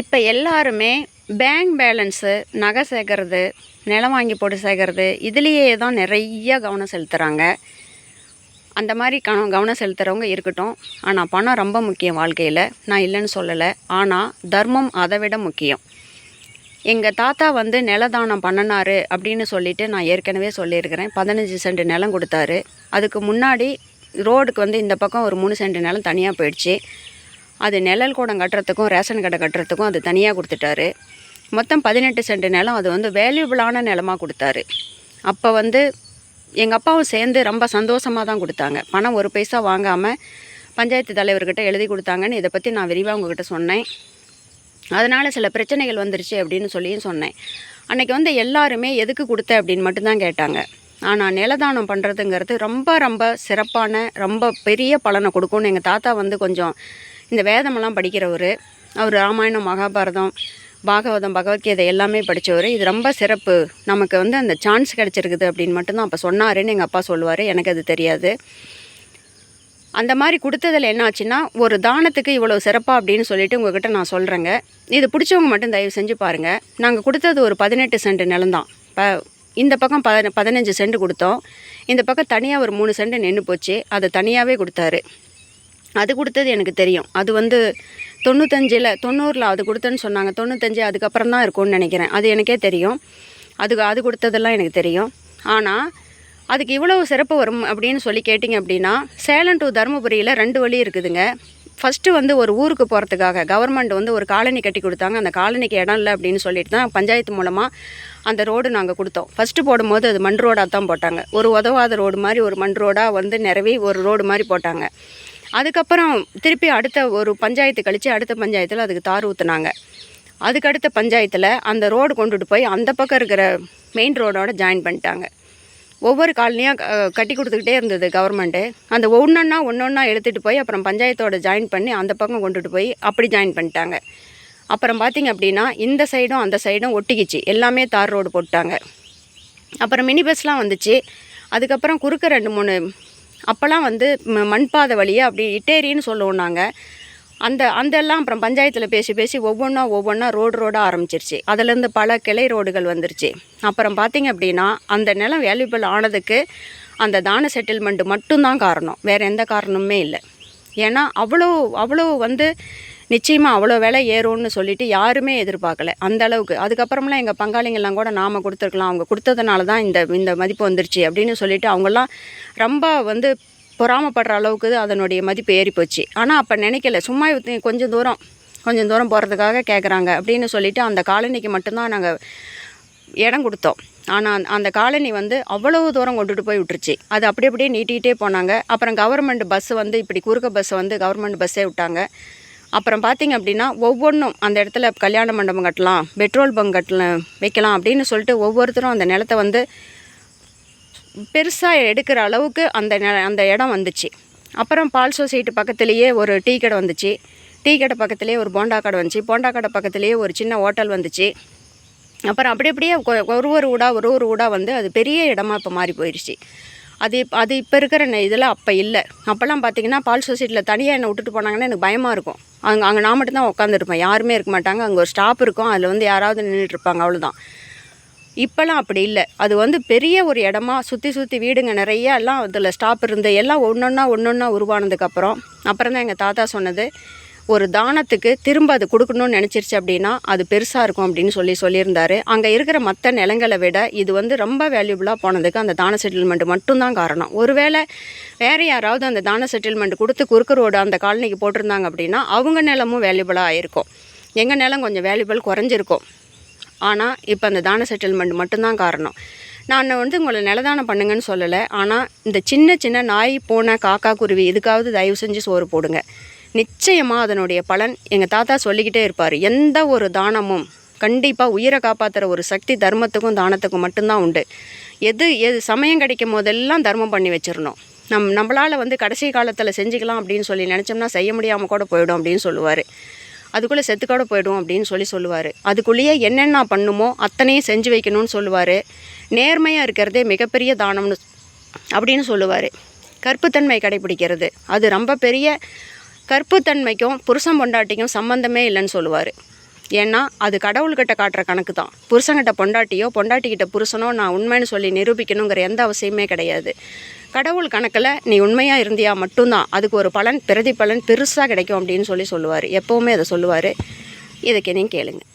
இப்போ எல்லாருமே bank balance நகை சேர்க்கறது நிலம் வாங்கி போட்டு சேர்க்கறது இதுலேயே தான் நிறைய கவனம் செலுத்துகிறாங்க அந்த மாதிரி கவனம் கவனம் செலுத்துகிறவங்க இருக்கட்டும். ஆனால் பணம் ரொம்ப முக்கியம் வாழ்க்கையில். நான் இல்லைன்னு சொல்லலை. ஆனால் தர்மம் அதை விட முக்கியம். எங்கள் தாத்தா வந்து நிலதானம் பண்ணினாரு அப்படின்னு சொல்லிட்டு நான் ஏற்கனவே சொல்லியிருக்கிறேன். பதினஞ்சு சென்ட் நிலம் கொடுத்தாரு. அதுக்கு முன்னாடி ரோடுக்கு வந்து இந்த பக்கம் ஒரு மூணு சென்ட் நிலம் தனியாக போயிடுச்சு. அது நிழல் கூடம் கட்டுறதுக்கும் ரேஷன் கடை கட்டுறதுக்கும் அது தனியாக கொடுத்துட்டாரு. மொத்தம் பதினெட்டு சென்ட் நிலம் அது வந்து வேல்யூபிளான நிலமாக கொடுத்தாரு. அப்போ வந்து எங்கள் அப்பாவும் சேர்ந்து ரொம்ப சந்தோஷமாக தான் கொடுத்தாங்க. பணம் ஒரு பைசா வாங்காமல் பஞ்சாயத்து தலைவர்கிட்ட எழுதி கொடுத்தாங்கன்னு இதை பற்றி நான் விரிவாக உங்ககிட்ட சொன்னேன். அதனால் சில பிரச்சனைகள் வந்துருச்சு அப்படின்னு சொல்லியும் சொன்னேன். அன்றைக்கி வந்து எல்லாருமே எதுக்கு கொடுத்த அப்படின்னு மட்டும்தான் கேட்டாங்க. ஆனால் நிலதானம் பண்ணுறதுங்கிறது ரொம்ப ரொம்ப சிறப்பான ரொம்ப பெரிய பலனை கொடுக்கும்னு எங்கள் தாத்தா வந்து கொஞ்சம் இந்த வேதமெல்லாம் படிக்கிறவர் அவர் ராமாயணம் மகாபாரதம் பாகவதம் பகவத்கீதை எல்லாமே படித்தவர் இது ரொம்ப சிறப்பு. நமக்கு வந்து அந்த சான்ஸ் கிடச்சிருக்குது அப்படின்னு மட்டும்தான் அப்போ சொன்னாருன்னு எங்கள் அப்பா சொல்லுவார். எனக்கு அது தெரியாது. அந்த மாதிரி கொடுத்ததில் என்ன ஆச்சுன்னா ஒரு தானத்துக்கு இவ்வளோ சிறப்பாக அப்படின்னு சொல்லிட்டு உங்ககிட்ட நான் சொல்கிறேங்க இது பிடிச்சவங்க மட்டும் தயவு செஞ்சு பாருங்கள் நாங்கள் கொடுத்தது ஒரு பதினெட்டு சென்ட் நிலம்தான் இப்போ இந்த பக்கம் ப பதினஞ்சு சென்ட் கொடுத்தோம். இந்த பக்கம் தனியாக ஒரு மூணு சென்ட் நின்று போச்சு. அதை தனியாகவே கொடுத்தாரு. அது கொடுத்தது எனக்கு தெரியும். அது வந்து தொண்ணூத்தஞ்சில் தொண்ணூறில் அது கொடுத்தேன்னு சொன்னாங்க. தொண்ணூத்தஞ்சு அதுக்கப்புறம் தான் இருக்கும்னு நினைக்கிறேன். அது எனக்கே தெரியும். அதுக்கு அது கொடுத்ததெல்லாம் எனக்கு தெரியும். ஆனால் அதுக்கு இவ்வளவு சிறப்பு வரும் அப்படின்னு சொல்லி கேட்டிங்க அப்படின்னா சேலம் டு தருமபுரியில் ரெண்டு வழி இருக்குதுங்க. ஃபஸ்ட்டு வந்து ஒரு ஊருக்கு போகிறதுக்காக கவர்மெண்ட் வந்து ஒரு காலனி கட்டி கொடுத்தாங்க. அந்த காலனிக்கு இடம் இல்லை அப்படின்னு சொல்லிட்டு தான் பஞ்சாயத்து மூலமாக அந்த ரோடு நாங்கள் கொடுத்தோம். ஃபஸ்ட்டு போடும்போது அது மண் ரோடாக தான் போட்டாங்க. ஒரு உதவாத ரோடு மாதிரி ஒரு மண் ரோடாக வந்து நிறவி ஒரு ரோடு மாதிரி போட்டாங்க. அதுக்கப்புறம் திருப்பி அடுத்த ஒரு பஞ்சாயத்து கழித்து அடுத்த பஞ்சாயத்தில் அதுக்கு தார் ஊற்றுனாங்க அதுக்கு அடுத்த பஞ்சாயத்தில் அந்த ரோடு கொண்டுட்டு போய் அந்த பக்கம் இருக்கிற மெயின் ரோடோட ஜாயின் பண்ணிட்டாங்க. ஒவ்வொரு காலனியாக கட்டி கொடுத்துக்கிட்டே இருந்தது கவர்மெண்ட்டு அந்த ஒன்றொன்னா ஒன்றொன்னா எடுத்துகிட்டு போய் அப்புறம் பஞ்சாயத்தோட ஜாயின் பண்ணி அந்த பக்கம் கொண்டுட்டு போய் அப்படி ஜாயின் பண்ணிட்டாங்க. அப்புறம் பார்த்திங்க அப்படின்னா இந்த சைடும் அந்த சைடும் ஒட்டிக்கிச்சு. எல்லாமே தார் ரோடு போட்டாங்க அப்புறம் மினி பஸ்லாம் வந்துச்சு. அதுக்கப்புறம் குறுக்க ரெண்டு மூணு அப்போல்லாம் வந்து ம- மண்பாதை வழியாக அப்படி இட்டேரின்னு சொல்லுவோம் நாங்கள் அந்த அந்த எல்லாம் அப்புறம் பஞ்சாயத்தில் பேசி பேசி ஒவ்வொன்றா ஒவ்வொன்றா ரோடு ரோடாக ஆரம்பிச்சிருச்சு. அதுலேருந்து பல கிளை ரோடுகள் வந்துருச்சு. அப்புறம் பார்த்திங்க அப்படின்னா அந்த நிலம் வேல்யூபிள் ஆனதுக்கு அந்த தான செட்டில்மெண்ட்டு மட்டும்தான் காரணம். வேறு எந்த காரணமுமே இல்லை. ஏன்னா அவ்வளோ அவ்வளோ வந்து நிச்சயமாக அவ்வளோ விலை ஏறும்னு சொல்லிட்டு யாருமே எதிர்பார்க்கல. அந்த அளவுக்கு. அதுக்கப்புறமெல்லாம் எங்கள் பங்காளிங்கெல்லாம் கூட நாம் கொடுத்துருக்கலாம். அவங்க கொடுத்ததுனால தான் இந்த இந்த மதிப்பு வந்துருச்சு அப்படின்னு சொல்லிட்டு அவங்கெல்லாம் ரொம்ப வந்து பொறாமப்படுற அளவுக்கு அதனுடைய மதிப்பு ஏறி போச்சு ஆனால் அப்போ நினைக்கல. சும்மா கொஞ்சம் தூரம் கொஞ்சம் தூரம் போகிறதுக்காக கேட்குறாங்க அப்படின்னு சொல்லிவிட்டு அந்த காலனிக்கு மட்டும்தான் நாங்கள் இடம் கொடுத்தோம். ஆனால் அந்த காலனி வந்து அவ்வளவு தூரம் கொண்டுட்டு போய் விட்டுருச்சு. அது அப்படி அப்படியே நீட்டிகிட்டே போனாங்க. அப்புறம் கவர்மெண்ட் பஸ் வந்து இப்படி குறுக்க பஸ்ஸை வந்து கவர்மெண்ட் பஸ்ஸே விட்டாங்க. அப்புறம் பார்த்தீங்க அப்படின்னா ஒவ்வொன்றும் அந்த இடத்துல கல்யாண மண்டபம் கட்டலாம் பெட்ரோல் பங்க் கட்டலாம் வைக்கலாம் அப்படின்னு சொல்லிட்டு ஒவ்வொருத்தரும் அந்த நிலத்தை வந்து பெருசாக எடுக்கிற அளவுக்கு அந்த நெ- அந்த இடம் வந்துச்சு. அப்புறம் பால் சொசைட்டி பக்கத்துலேயே ஒரு டீ கடை வந்துச்சு. டீ கடை பக்கத்துலேயே ஒரு போண்டா கடை வந்துச்சு. போண்டா கடை பக்கத்துலேயே ஒரு சின்ன ஹோட்டல் வந்துச்சு. அப்புறம் அப்படி அப்படியே கொ- ஒரு ஒரு ஊடாக ஒரு ஒரு ஊடாக வந்து அது பெரிய இடமா இப்போ மாறி போயிடுச்சு அது அது இப்போ இருக்கிற இதில் அப்போ இல்லை. அப்போல்லாம் பார்த்தீங்கன்னா பால் சொசைட்டியில் தனியாக என்னை விட்டுட்டு போனாங்கன்னா எனக்கு பயமாக இருக்கும். அங்கே அங்கே நான் மட்டும்தான் உட்காந்துருப்பேன் யாருமே இருக்க மாட்டாங்க. அங்கே ஒரு ஸ்டாப் இருக்கும். அதில் வந்து யாராவது நின்றுட்டு இருப்பாங்க. அவ்வளோதான் இப்போல்லாம் அப்படி இல்லை. அது வந்து பெரிய ஒரு இடமா சுற்றி சுற்றி வீடுங்க நிறைய எல்லாம் அதில் ஸ்டாப் இருந்து எல்லாம் ஒன்றொன்றா ஒன்று ஒன்றா உருவானதுக்கப்புறம் அப்புறம் தான் எங்கள் தாத்தா சொன்னது. ஒரு தானத்துக்கு திரும்ப அது கொடுக்கணும்னு நினச்சிருச்சு அப்படின்னா அது பெருசாக இருக்கும் அப்படின்னு சொல்லி சொல்லியிருந்தாரு. அங்கே இருக்கிற மற்ற நிலங்களை விட இது வந்து ரொம்ப வேல்யூபிளாக போனதுக்கு அந்த தான செட்டில்மெண்ட் மட்டும்தான் காரணம். ஒருவேளை வேறு யாராவது அந்த தான செட்டில்மெண்ட் கொடுத்து குறுக்கு ரோடு அந்த காலனிக்கு போட்டிருந்தாங்க அப்படின்னா அவங்க நிலமும் வேல்யூபிளாக ஆயிருக்கும். எங்கள் நிலம் கொஞ்சம் வேல்யூபிள் குறைஞ்சிருக்கும். ஆனால் இப்போ அந்த தான செட்டில்மெண்ட் மட்டும்தான் காரணம். நான் வந்து உங்களை நிலதானம் பண்ணுங்கன்னு சொல்லலை. ஆனால் இந்த சின்ன சின்ன நாய் பூனை காக்கா குருவி இதுக்காவது தயவு செஞ்சு சோறு போடுங்க. நிச்சயமாக அதனுடைய பலன் எங்கள் தாத்தா சொல்லிக்கிட்டே இருப்பார். எந்த ஒரு தானமும் கண்டிப்பாக உயிரை காப்பாற்றுற ஒரு சக்தி தர்மத்துக்கும் தானத்துக்கும் மட்டும்தான் உண்டு. எது எது சமயம் கிடைக்கும் போதெல்லாம் தர்மம் பண்ணி வச்சிடணும் நம் நம்மளால் வந்து கடைசி காலத்தில் செஞ்சுக்கலாம் அப்படின்னு சொல்லி நினச்சோம்னா செய்ய முடியாமல் கூட போயிடும் அப்படின்னு சொல்லுவார். அதுக்குள்ளே செத்துக்கூட போயிடும் அப்படின்னு சொல்லி சொல்லுவார். அதுக்குள்ளேயே என்னென்ன பண்ணுமோ அத்தனையும் செஞ்சு வைக்கணும்னு சொல்லுவார். நேர்மையாக இருக்கிறதே மிகப்பெரிய தானம்னு அப்படின்னு சொல்லுவார். கற்புத்தன்மை கடைபிடிக்கிறது. அது ரொம்ப பெரிய கற்புத்தன்மைக்கும் புருஷன் பொண்டாட்டிக்கும் சம்மந்தமே இல்லைன்னு சொல்லுவார். ஏன்னா அது கடவுள்கிட்ட காட்டுற கணக்கு தான் புருஷங்கிட்ட பொண்டாட்டியோ பொண்டாட்டிக்கிட்ட புருஷனோ நான் உண்மைன்னு சொல்லி நிரூபிக்கணுங்கிற எந்த அவசியமே கிடையாது. கடவுள் கணக்கில் நீ உண்மையாக இருந்தியா மட்டும்தான். அதுக்கு ஒரு பலன் பிரதிபலன் பெருசாக கிடைக்கும் அப்படின்னு சொல்லி சொல்லுவார். எப்போவுமே அதை சொல்லுவார். இதுக்கு நீங்கள் கேளுங்கள்